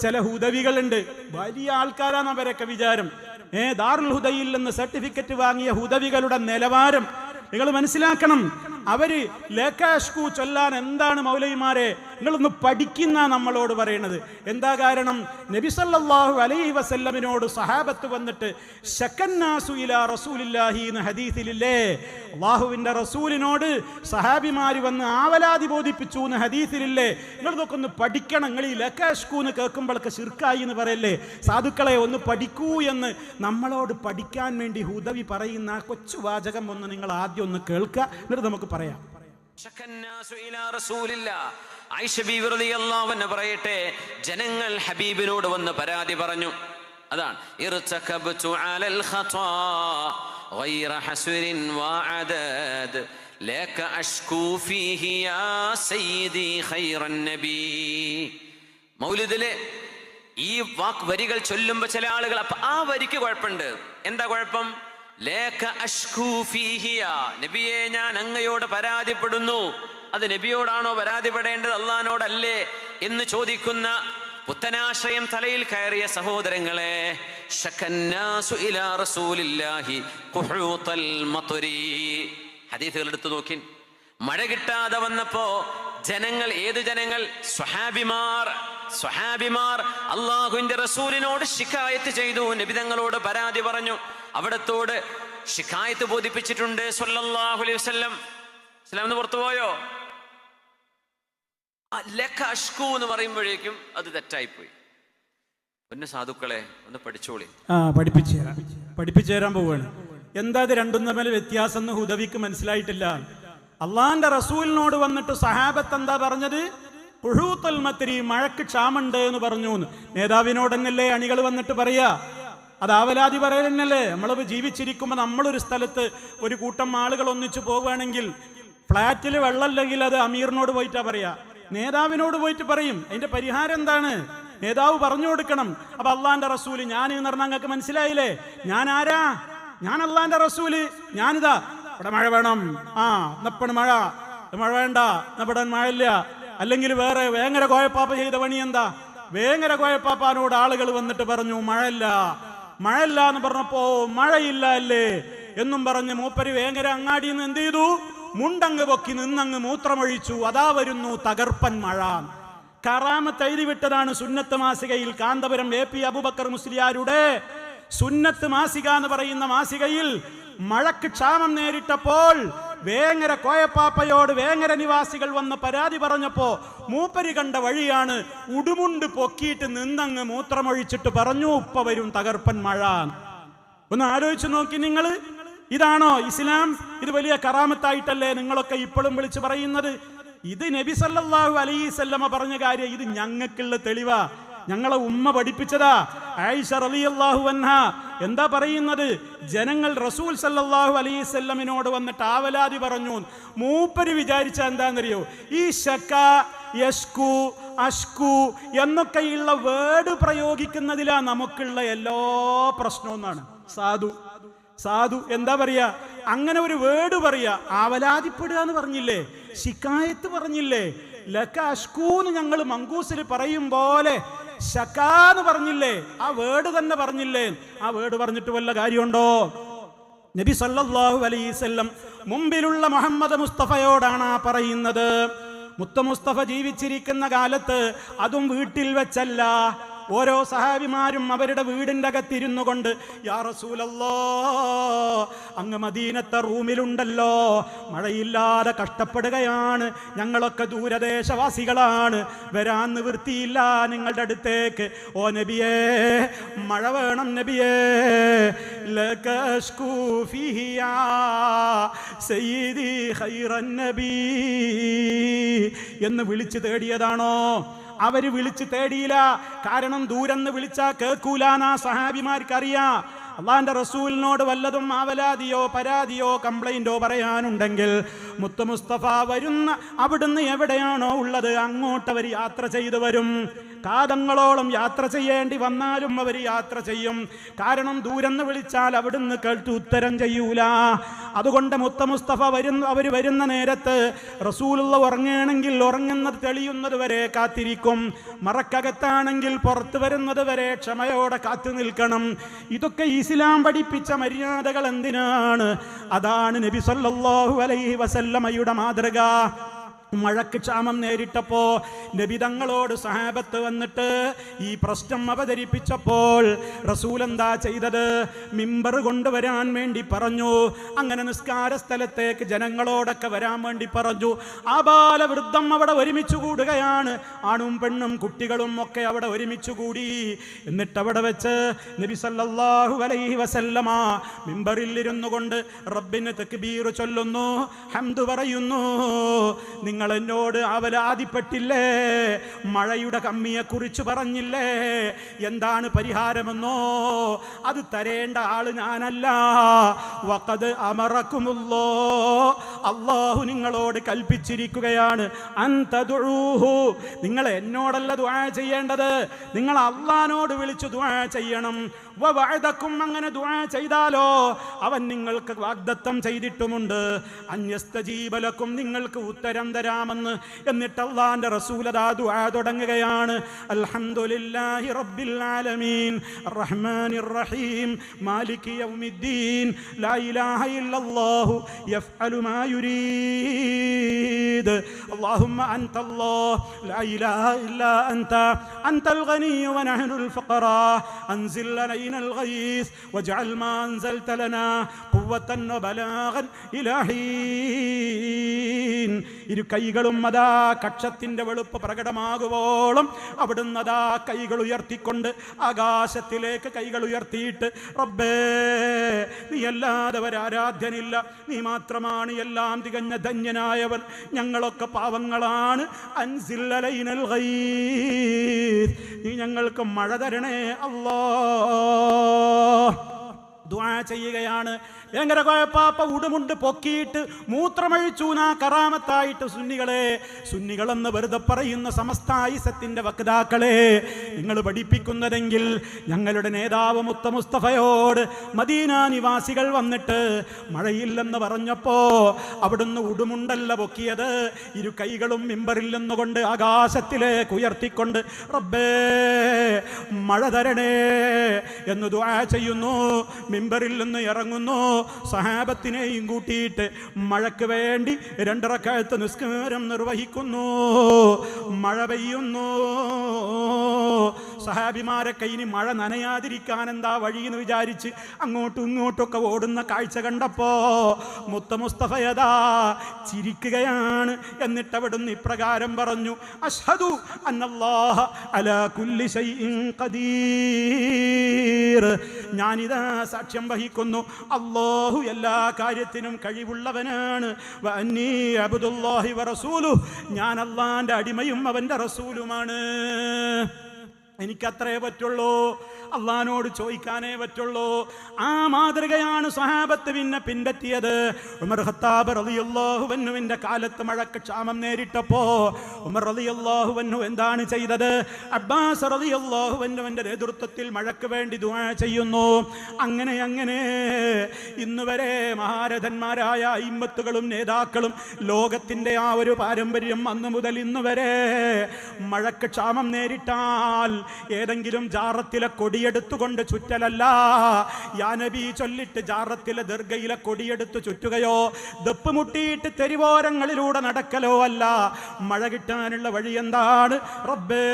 ചില ഹുദവികളുണ്ട്. വലിയ ആൾക്കാരാണ് അവരൊക്കെ വിചാരം. ഏ ദാറുൽ ഹുദയിൽ നിന്ന് സർട്ടിഫിക്കറ്റ് വാങ്ങിയ ഹുദവികളുടെ നിലവാരം നിങ്ങൾ മനസ്സിലാക്കണം. അവർ ലേക്കാഷ്കു ചൊല്ലാൻ എന്താണ് മൗലൈമാരെ നിങ്ങളൊന്ന് പഠിക്കുന്ന നമ്മളോട് പറയണത്. എന്താ കാരണം? നബിസല്ലാഹു അലൈ വസല്ലമിനോട് സഹാബത്ത് വന്നിട്ട് ശക്കന്നാസു ഹദീസിലില്ലേ? അള്ളാഹുവിന്റെ റസൂലിനോട് സഹാബിമാർ വന്ന് ആവലാതി ബോധിപ്പിച്ചു എന്ന് ഹദീസിലില്ലേ? നിങ്ങളിതൊക്കെ ഒന്ന് പഠിക്കണം. നിങ്ങൾ ഈ ലക്കാഷ്കൂ എന്ന് കേൾക്കുമ്പോഴൊക്കെ ശിർക്കായി എന്ന് പറയല്ലേ? സാധുക്കളെ ഒന്ന് പഠിക്കൂ എന്ന് നമ്മളോട് പഠിക്കാൻ വേണ്ടി ഹുദവി പറയുന്ന കൊച്ചു വാചകം ഒന്ന് നിങ്ങൾ ആദ്യം ഒന്ന് കേൾക്കുക. എന്നിട്ട് നമുക്ക് പറയാം. പറയട്ടെ ജനങ്ങൾ ഹബീബിനോട് വന്ന് പരാതി പറഞ്ഞു. അതാണ് മൗലിദിലെ ഈ വാക്ക് വരികൾ ചൊല്ലുമ്പോ ചില ആളുകൾ അപ്പൊ ആ വരിക്ക് കുഴപ്പമുണ്ട് എന്താ കുഴപ്പം? നബിയെ ഞാൻ അങ്ങയോട് പരാതിപ്പെടുന്നു. അത് നബിയോടാണോ പരാതിപ്പെടേണ്ടത് അള്ളഹാനോടല്ലേ എന്ന് ചോദിക്കുന്ന പുത്തനാശ്രയം തലയിൽ കയറിയ സഹോദരങ്ങളെ ഹദീസുകൾ എടുത്തു നോക്കി മഴ കിട്ടാതെ വന്നപ്പോ ജനങ്ങൾ ഏത് ജനങ്ങൾ? സ്വഹാബിമാർ. സ്വഹാബിമാർ അള്ളാഹുവിന്റെ റസൂലിനോട് ശിക്കായത്ത് ചെയ്തു. നബിതങ്ങളോട് പരാതി പറഞ്ഞു. അവിടത്തോട് ഷിഖായത്ത് ബോധിപ്പിച്ചിട്ടുണ്ട് സല്ലല്ലാഹു അലൈഹി വസല്ലം. ഇസ്ലാം എന്ന് പുറത്തുപോയോ അഷ്കു എന്ന് പറയുമ്പോഴേക്കും അത് തെറ്റായിപ്പോയി. പൊന്നു സാധുക്കളെ ഒന്ന് പഠിച്ചോളി. ആ പഠിപ്പിച്ചു പഠിപ്പിച്ചു തരാൻ പോവുകയാണ്. എന്താ ഇത് രണ്ടും തമ്മിൽ വ്യത്യാസം എന്ന് ഹുദവിക്ക് മനസ്സിലായിട്ടില്ല. അള്ളാന്റെ റസൂലിനോട് വന്നിട്ട് സഹാബത്ത് എന്താ പറഞ്ഞത്? പുഴൂത്തൽ മത്തിരി മഴക്ക് ക്ഷാമുണ്ട് എന്ന് പറഞ്ഞു എന്ന്. നേതാവിനോട് അണികൾ വന്നിട്ട് പറയാ? അത് ആവലാതി പറയലെന്നല്ലേ? നമ്മൾ ജീവിച്ചിരിക്കുമ്പോൾ നമ്മളൊരു സ്ഥലത്ത് ഒരു കൂട്ടം ആളുകൾ ഒന്നിച്ചു പോവുകയാണെങ്കിൽ ഫ്ലാറ്റിൽ വെള്ളമില്ലെങ്കിൽ അത് അമീറിനോട് പോയിട്ടാ പറയാ. നേതാവിനോട് പോയിട്ട് പറയും. അതിന്റെ പരിഹാരം എന്താണ്? നേതാവ് പറഞ്ഞു കൊടുക്കണം. അപ്പൊ അള്ളാന്റെ റസൂൽ ഞാൻ എന്ന് പറഞ്ഞാൽ നിങ്ങൾക്ക് മനസ്സിലായില്ലേ? ഞാൻ ആരാ ഞാൻ അള്ളാന്റെ റസൂൽ. ഞാനിതാ. ഇവിടെ മഴ വേണം. ആ എന്നപ്പണ് മഴ. മഴ വേണ്ട. എന്നപ്പെടാൻ മഴ ഇല്ല. അല്ലെങ്കിൽ വേറെ വേങ്ങര കോയപ്പാപ്പ ചെയ്ത പണി എന്താ? വേങ്ങര കോയപ്പാപ്പാനോട് ആളുകൾ വന്നിട്ട് പറഞ്ഞു മഴ മഴയില്ല മഴയില്ല എന്ന് പറഞ്ഞപ്പോ മഴയില്ല അല്ലേ എന്നും പറഞ്ഞ് മൂപ്പര് വേങ്ങര അങ്ങാടി നിന്ന് എന്ത് ചെയ്തു? മുണ്ടങ്ങ് പൊക്കി നിന്നങ്ങ് മൂത്രമൊഴിച്ചു. അതാ വരുന്നു തകർപ്പൻ മഴ. കറാമത്ത് എഴുതി വിട്ടതാണ് സുന്നത്ത് മാസികയിൽ കാന്തപുരം എ പി അബുബക്കർ മുസ്ലിയാരുടെ സുന്നത്ത് മാസിക എന്ന് പറയുന്ന മാസികയിൽ മഴക്ക് ക്ഷാമം നേരിട്ടപ്പോൾ വേങ്ങര കോയപ്പാപ്പയോട് വേങ്ങര നിവാസികൾ വന്ന് പരാതി പറഞ്ഞപ്പോ മൂപ്പരി കണ്ട വഴിയാണ് ഉടുമുണ്ട് പൊക്കിയിട്ട് നിന്നങ്ങ് മൂത്രമൊഴിച്ചിട്ട് പറഞ്ഞു ഉപ്പ വരും തകർപ്പൻ മഴ. ഒന്ന് ആലോചിച്ചു നോക്കി നിങ്ങൾ ഇതാണോ ഇസ്ലാം? ഇത് വലിയ കറാമത്തായിട്ടല്ലേ നിങ്ങളൊക്കെ ഇപ്പോഴും വിളിച്ചു പറയുന്നത്? ഇത് നബി സല്ലാഹു അലൈസല്ലമ പറഞ്ഞ കാര്യം ഇത് ഞങ്ങൾക്കുള്ള തെളിവാ. ഞങ്ങളെ ഉമ്മ പഠിപ്പിച്ചതാ. ആയിഷ റളിയല്ലാഹു അൻഹ. എന്താ പറയുന്നത്? ജനങ്ങൾ റസൂൽ സല്ലാഹു അലൈസല്ലമിനോട് വന്നിട്ട് ആവലാതി പറഞ്ഞു. മൂപ്പര് വിചാരിച്ച എന്താണെന്നറിയോ ഈ ഷക്ക യഷ്കു അഷ്കു എന്നൊക്കെയുള്ള വേർഡ് പ്രയോഗിക്കുന്നതിലാ നമുക്കുള്ള എല്ലാ പ്രശ്നവും സാധു. സാധു. എന്താ പറയാ? അങ്ങനെ ഒരു വേർഡ് പറയാ. ആവലാതിപ്പെടുക എന്ന് പറഞ്ഞില്ലേ? ശിക്കായത്ത് പറഞ്ഞില്ലേ? ലക്ക അഷ്കൂന്ന് ഞങ്ങൾ മങ്കൂസിൽ പറയും പോലെ ശക്കാന്ന് പറഞ്ഞില്ലേ? ആ വേർഡ് തന്നെ പറഞ്ഞില്ലേ? ആ വേർഡ് പറഞ്ഞിട്ട് വല്ല കാര്യമുണ്ടോ? നബി സല്ലല്ലാഹു അലൈസല്ലം മുമ്പിലുള്ള മുഹമ്മദ് മുസ്തഫയോടാണ് ആ പറയുന്നത്. മുത്ത മുസ്തഫ ജീവിച്ചിരിക്കുന്ന കാലത്ത് അതും വീട്ടിൽ വെച്ചല്ല. ഓരോ സഹാബിമാരും അവരുടെ വീടിന്റെ അകത്തിരുന്നു കൊണ്ട് യാ അങ്ങ് മദീനത്തെ റൂമിലുണ്ടല്ലോ മഴയില്ലാതെ കഷ്ടപ്പെടുകയാണ് ഞങ്ങളൊക്കെ ദൂരദേശവാസികളാണ് വരാൻ നിവൃത്തിയില്ല നിങ്ങളുടെ അടുത്തേക്ക്. ഓ നബിയേ മഴ വേണം നബിയേ. എന്ന് വിളിച്ചു തേടിയതാണോ? അവർ വിളിച്ച് തേടിയില്ല. കാരണം ദൂരെന്ന് വിളിച്ചാ കേൾക്കൂലാന്നാ സഹാബിമാർക്കറിയാ. അള്ളാന്റെ റസൂലിനോട് വല്ലതും ആവലാതിയോ പരാതിയോ കംപ്ലൈന്റോ പറയാനുണ്ടെങ്കിൽ മുത്തു മുസ്തഫ വരുന്ന അവിടുന്ന് എവിടെയാണോ ഉള്ളത് അങ്ങോട്ട് അവർ യാത്ര ചെയ്തു വരും. കാതങ്ങളോളം യാത്ര ചെയ്യേണ്ടി വന്നാലും അവർ യാത്ര ചെയ്യും. കാരണം ദൂരെന്ന് വിളിച്ചാൽ അവിടുന്ന് കേട്ട് ഉത്തരം ചെയ്യൂല. അതുകൊണ്ട് മുത്ത മുസ്തഫ വരുന്ന അവർ വരുന്ന നേരത്ത് റസൂലുള്ള ഉറങ്ങുകയാണെങ്കിൽ ഉറങ്ങുന്നത് തെളിയുന്നത് വരെ കാത്തിരിക്കും. മറക്കകത്താണെങ്കിൽ പുറത്തു വരുന്നത് വരെ ക്ഷമയോടെ കാത്തു നിൽക്കണം. ഇതൊക്കെ ഇസ്ലാം പഠിപ്പിച്ച മര്യാദകൾ എന്തിനാണ്? അതാണ് നബി സല്ലല്ലാഹു അലൈഹി വസല്ലമയുടെ മാതൃക. മഴക്ക് ക്ഷാമം നേരിട്ടപ്പോ നബിതങ്ങളോട് സഹാബത്ത് വന്നിട്ട് ഈ പ്രശ്നം അവതരിപ്പിച്ചപ്പോൾ റസൂൽ എന്താ ചെയ്തത്? മിമ്പർ കൊണ്ടുവരാൻ വേണ്ടി പറഞ്ഞു. അങ്ങനെ നിസ്കാര സ്ഥലത്തേക്ക് ജനങ്ങളോടൊക്കെ വരാൻ വേണ്ടി പറഞ്ഞു. ആ ബാലവൃദ്ധം അവിടെ ഒരുമിച്ച് കൂടുകയാണ്. ആണും പെണ്ണും കുട്ടികളും ഒക്കെ അവിടെ ഒരുമിച്ച് കൂടി. എന്നിട്ട് അവിടെ വെച്ച് നബി സല്ലല്ലാഹു അലൈഹി വസല്ലമ മിമ്പറിൽ ഇരുന്നു കൊണ്ട് റബ്ബിന് തക്ബീർ ചൊല്ലുന്നു ഹംദ് പറയുന്നു. നിങ്ങൾ എന്നോട് അവലാതിപ്പെട്ടില്ലേ? മഴയുടെ കമ്മിയെ കുറിച്ച് പറഞ്ഞില്ലേ? എന്താണ് പരിഹാരമെന്നോ? അത് തരേണ്ട ആൾ ഞാനല്ല. വക്കത് അമറക്കുമുള്ളോ. അള്ളാഹു നിങ്ങളോട് കൽപ്പിച്ചിരിക്കുകയാണ്. അന്തതുഴൂഹു നിങ്ങൾ എന്നോടല്ല ദുആ ചെയ്യേണ്ടത്. നിങ്ങൾ അള്ളഹാനോട് വിളിച്ചു ദുആ ചെയ്യണം. വഴതക്കും അങ്ങനെ ദുആ ചെയ്താലോ? അവൻ നിങ്ങൾക്ക് വാഗ്ദത്തം ചെയ്തിട്ടുമുണ്ട്. അന്യസ്തജീബലക്കും നിങ്ങൾക്ക് ഉത്തരം തരാമെന്ന് എന്നിട്ട് അള്ളാന്റെ റസൂലതാ ദുആ തുടങ്ങുകയാണ് അൽഹംദുലില്ലാഹി റബ്ബിൽ ആലമീൻ റഹ്മാനിർ റഹീം മാലികി യൗമിദ്ദീൻ ലാ ഇലാഹ ഇല്ലല്ലാഹു യഫ്അലു മാ യുരീദ് اللهم أنت الله لا إله إلا أنت أنت الغني ونحن الفقراء أنزل علينا الغيث واجعل ما أنزلت لنا قوة وبلاغا إلى حين ഇരു കൈകളും അതാ കക്ഷത്തിന്റെ വെളുപ്പ് പ്രകടമാകുവോളം അവിടുന്ന് അതാ കൈകൾ ഉയർത്തിക്കൊണ്ട് ആകാശത്തിലേക്ക് കൈകൾ ഉയർത്തിയിട്ട് റബ്ബേ നീ അല്ലാതെ ഒരാരാധ്യനില്ല നീ മാത്രമാണ് എല്ലാം തികഞ്ഞ ധന്യനായവൻ. ഞങ്ങളൊക്കെ പാവങ്ങളാണ്. അൻസില്ലലൈനൽ. നീ ഞങ്ങൾക്ക് മഴ തരണേ അല്ലാ ദുആ ചെയ്യുകയാണ്. ഭയങ്കര കുഴപ്പാപ്പ ഉടുമുണ്ട് പൊക്കിയിട്ട് മൂത്രമഴിച്ചൂനാ കറാമത്തായിട്ട് സുന്നികളെ സുന്നികളെന്ന് വെറുതെ പറയുന്ന സമസ്തായിസത്തിന്റെ വക്താക്കളെ നിങ്ങൾ പഠിപ്പിക്കുന്നതെങ്കിൽ ഞങ്ങളുടെ നേതാവ് മുത്ത മുസ്തഫയോട് മദീന നിവാസികൾ വന്നിട്ട് മഴയില്ലെന്ന് പറഞ്ഞപ്പോൾ അവിടുന്ന് ഉടുമുണ്ടല്ല പൊക്കിയത് ഇരു കൈകളും മിമ്പറിൽ നിന്നുകൊണ്ട് ആകാശത്തിലേക്ക് ഉയർത്തിക്കൊണ്ട് റബ്ബേ മഴ തരണേ എന്ന് ദുആ ചെയ്യുന്നു. മിമ്പറിൽ നിന്ന് ഇറങ്ങുന്നു. സഹാബത്തിനെയും കൂട്ടിയിട്ട് മഴയ്ക്ക് വേണ്ടി രണ്ടിറക്കാലത്ത് നിസ്കാരം നിർവഹിക്കുന്നു. മഴ പെയ്യുന്നു. സഹാബിമാരൊക്കെ ഇനി മഴ നനയാതിരിക്കാൻ എന്താ വഴി എന്ന് വിചാരിച്ച് അങ്ങോട്ടും ഇങ്ങോട്ടൊക്കെ ഓടുന്ന കാഴ്ച കണ്ടപ്പോ മുത്ത മുസ്തഫയതാ ചിരിക്കുകയാണ് എന്നിട്ട് അവിടുന്ന് ഇപ്രകാരം പറഞ്ഞു അഷ്ഹദു അന്നല്ലാഹ അലാ കുല്ലി ഖദീർ. ഞാനിതാ സാക്ഷ്യം വഹിക്കുന്നു അള്ളാഹു എല്ലാ കാര്യത്തിനും കഴിവുള്ളവനാണ്. അബ്ദുല്ലാഹി ഞാൻ അള്ളാന്റെ അടിമയും അവന്റെ റസൂലുമാണ്. എനിക്കത്രേ പറ്റുള്ളൂ. അള്ളഹാനോട് ചോദിക്കാനേ പറ്റുള്ളൂ. ആ മാതൃകയാണ് സഹാബത്ത് പിന്നെ പിൻപറ്റിയത്. ഉമർ ഖത്താബ് റലിയുള്ളാഹുവന്നുവിന്റെ കാലത്ത് മഴക്ക് ക്ഷാമം നേരിട്ടപ്പോ ഉമർ റലിയുള്ളാഹുവന്നു എന്താണ് ചെയ്തത്? അബ്ബാസ് റളിയല്ലാഹുവിന്റെ നേതൃത്വത്തിൽ മഴക്ക് വേണ്ടി ദുആ ചെയ്യുന്നു. അങ്ങനെ അങ്ങനെ. ഇന്നുവരെ മഹാരഥന്മാരായ അയിമ്പത്തുകളും നേതാക്കളും ലോകത്തിന്റെ ആ ഒരു പാരമ്പര്യം അന്നു മുതൽ ഇന്നുവരെ മഴക്ക് ക്ഷാമം നേരിട്ടാൽ ഏതെങ്കിലും ജാറത്തിലെ കൊടിയെടുത്തുകൊണ്ട് ചുറ്റലല്ല. യാനബി ചൊല്ലിട്ട് ജാറത്തിലെ ദർഗയിലെ കൊടിയെടുത്ത് ചുറ്റുകയോ ദപ്പ് മുട്ടിയിട്ട് തെരുവോരങ്ങളിലൂടെ നടക്കലോ അല്ല. മഴ കിട്ടാനുള്ള വഴി എന്താണ്? റബ്ബേ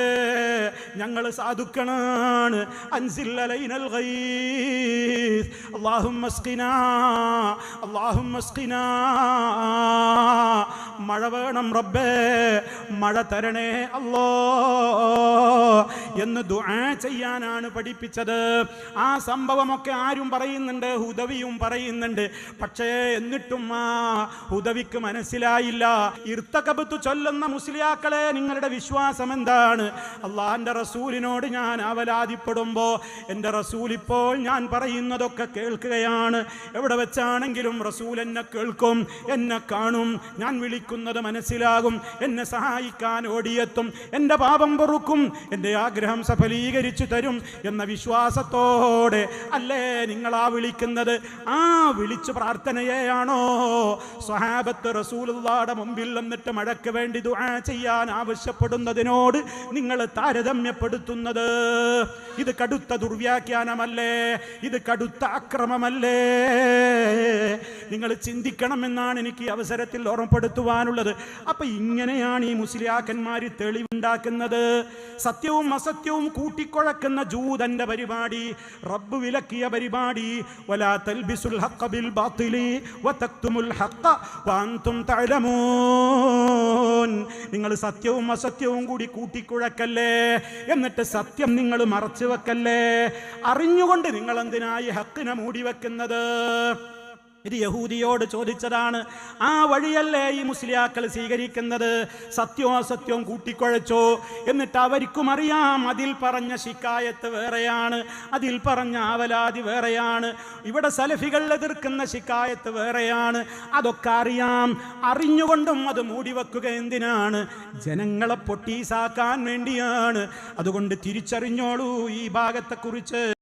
ഞങ്ങൾ അല്ലാഹുമ്മ സ്ഖിനാ മഴ വേണം റബ്ബേ മഴ തരണേ അല്ലോ. എന്ന് ദുആ ചെയ്യാനാണ് പഠിപ്പിച്ചത്. ആ സംഭവമൊക്കെ ആരും പറയുന്നുണ്ട് ഹുദവിയും പറയുന്നുണ്ട്. പക്ഷേ എന്നിട്ടും ആ ഹുദവിക്ക് മനസ്സിലായില്ല. ഇർത്തകബത്ത് ചൊല്ലുന്ന മുസ്ലിയാക്കളെ നിങ്ങളുടെ വിശ്വാസം എന്താണ്? അള്ളാഹന്റെ റസൂലിനോട് ഞാൻ അവലാതിപ്പെടുമ്പോ എന്റെ റസൂൽ ഇപ്പോൾ ഞാൻ പറയുന്നതൊക്കെ കേൾക്കുകയാണ്. എവിടെ വെച്ചാണെങ്കിലും റസൂൽ എന്നെ കേൾക്കും എന്നെ കാണും ഞാൻ വിളിക്കുന്നത് മനസ്സിലാകും എന്നെ സഹായിക്കാൻ ഓടിയെത്തും എന്റെ പാപം പൊറുക്കും എന്റെ ആഗ്രഹം സഫലീകരിച്ചു തരും എന്ന വിശ്വാസത്തോടെ അല്ലേ നിങ്ങൾ ആ വിളിക്കുന്നത്? ആ വിളിച്ചു പ്രാർത്ഥനയെയാണോ? സ്വഹാബത്ത് റസൂലുള്ളാടെ മുമ്പിൽ വന്നിട്ട് മഴയ്ക്ക് വേണ്ടി ദുആ ചെയ്യാൻ ആവശ്യപ്പെടുന്നതിനോട് നിങ്ങൾ താരതമ്യപ്പെടുത്തുന്നത്. ഇത് കടുത്ത ദുർവ്യാഖ്യാനമല്ലേ? ഇത് കടുത്ത അക്രമമല്ലേ? നിങ്ങൾ ചിന്തിക്കണമെന്നാണ് എനിക്ക് അവസരത്തിൽ ഓർമ്മപ്പെടുത്തുവാനുള്ളത്. അപ്പൊ ഇങ്ങനെയാണ് ഈ മുസ്ലിയാക്കന്മാർ തെളിവുണ്ടാക്കുന്നത്. സത്യവും അസത്യവും കൂട്ടിക്കുഴക്കുന്ന ജൂതന്റെ പരിപാടി റബ്ബ് വിലക്കിയ പരിപാടി. വലാ തൽബിസുൽ വതക്തുമുൽ ഹഖ തഅലമൂൻ. നിങ്ങൾ സത്യവും അസത്യവും കൂടി കൂട്ടിക്കുഴക്കല്ലേ? എന്നിട്ട് സത്യം നിങ്ങൾ മറച്ചു വെക്കല്ലേ? അറിഞ്ഞുകൊണ്ട് നിങ്ങൾ എന്തിനായി ഹക്കിനെ മൂടി വെക്കുന്നത് ഇത് യഹൂദിയോട് ചോദിച്ചതാണ് ആ വഴിയല്ലേ ഈ മുസ്ലിയാക്കൾ സ്വീകരിക്കുന്നത്? സത്യവും അസത്യവും കൂട്ടിക്കുഴച്ചോ? എന്നിട്ട് അവർക്കും അറിയാം അതിൽ പറഞ്ഞ ശിക്കായത്ത് വേറെയാണ് അതിൽ പറഞ്ഞ ആവലാതി വേറെയാണ് ഇവിടെ സലഫികൾ എതിർക്കുന്ന ശിക്കായത്ത് വേറെയാണ് അതൊക്കെ അറിയാം അറിഞ്ഞുകൊണ്ടും അത് മൂടിവെക്കുക എന്തിനാണ്? ജനങ്ങളെ പൊട്ടീസാക്കാൻ വേണ്ടിയാണ്. അതുകൊണ്ട് തിരിച്ചറിഞ്ഞോളൂ ഈ ഭാഗത്തെക്കുറിച്ച്.